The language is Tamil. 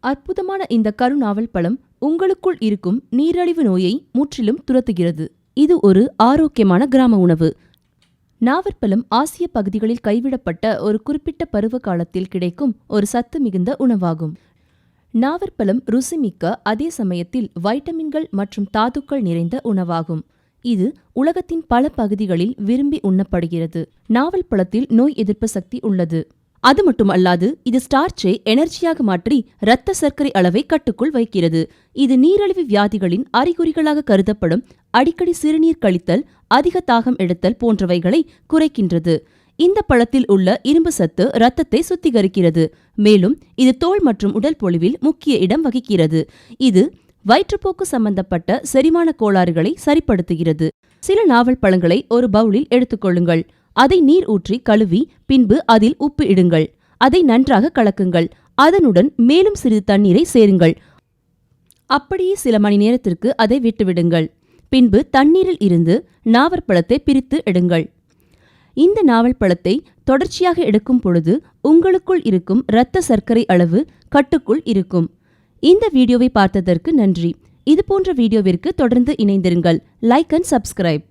அற்புதமான இந்த கருநாவல் பழம் உங்களுக்குள் இருக்கும் நீரழிவு நோயை முற்றிலும் துரத்துகிறது. இது ஒரு ஆரோக்கியமான கிராம உணவு. நாவற்பழம் ஆசிய பகுதிகளில் கைவிடப்பட்ட ஒரு குறிப்பிட்ட பருவ காலத்தில் கிடைக்கும் ஒரு சத்து மிகுந்த உணவாகும். நாவற்பழம் ருசிமிக்க அதே சமயத்தில் வைட்டமின்கள் மற்றும் தாதுக்கள் நிறைந்த உணவாகும். இது உலகத்தின் பல பகுதிகளில் விரும்பி உண்ணப்படுகிறது. நாவல் பழத்தில் நோய் எதிர்ப்பு சக்தி உள்ளது. அது மட்டுமல்லாது இது ஸ்டார்ச்சை எனர்ஜியாக மாற்றி இரத்த சர்க்கரை அளவை கட்டுக்குள் வைக்கிறது. இது நீரிழிவு வியாதிகளின் அறிகுறிகளாக கருதப்படும் அடிக்கடி சிறுநீர் கழித்தல் அதிக தாகம் எடுத்தல் போன்றவைகளை குறைக்கின்றது. இந்த பழத்தில் உள்ள இரும்பு சத்து இரத்தத்தை சுத்திகரிக்கிறது. மேலும் இது தோல் மற்றும் உடல் பொழிவில் முக்கிய இடம் வகிக்கிறது. இது வயிற்றுப்போக்கு சம்பந்தப்பட்ட செரிமான கோளாறுகளை சரிப்படுத்துகிறது. சில நாவல் பழங்களை ஒரு பவுலில் எடுத்துக்கொள்ளுங்கள். அதை நீர் ஊற்றி கழுவி பின்பு அதில் உப்பு இடுங்கள். அதை நன்றாக கலக்குங்கள். அதனுடன் மேலும் சிறிது தண்ணீரை சேருங்கள். அப்படியே சில மணி நேரத்திற்கு அதை விட்டுவிடுங்கள். பின்பு தண்ணீரில் இருந்து நாவற்பழத்தை பிரித்து எடுங்கள். இந்த நாவல் பழத்தை தொடர்ச்சியாக எடுக்கும் பொழுது உங்களுக்குள் இருக்கும் இரத்த சர்க்கரை அளவு கட்டுக்குள் இருக்கும். இந்த வீடியோவை பார்த்ததற்கு நன்றி. இதுபோன்ற வீடியோவிற்கு தொடர்ந்து இணைந்திருங்கள். Like and subscribe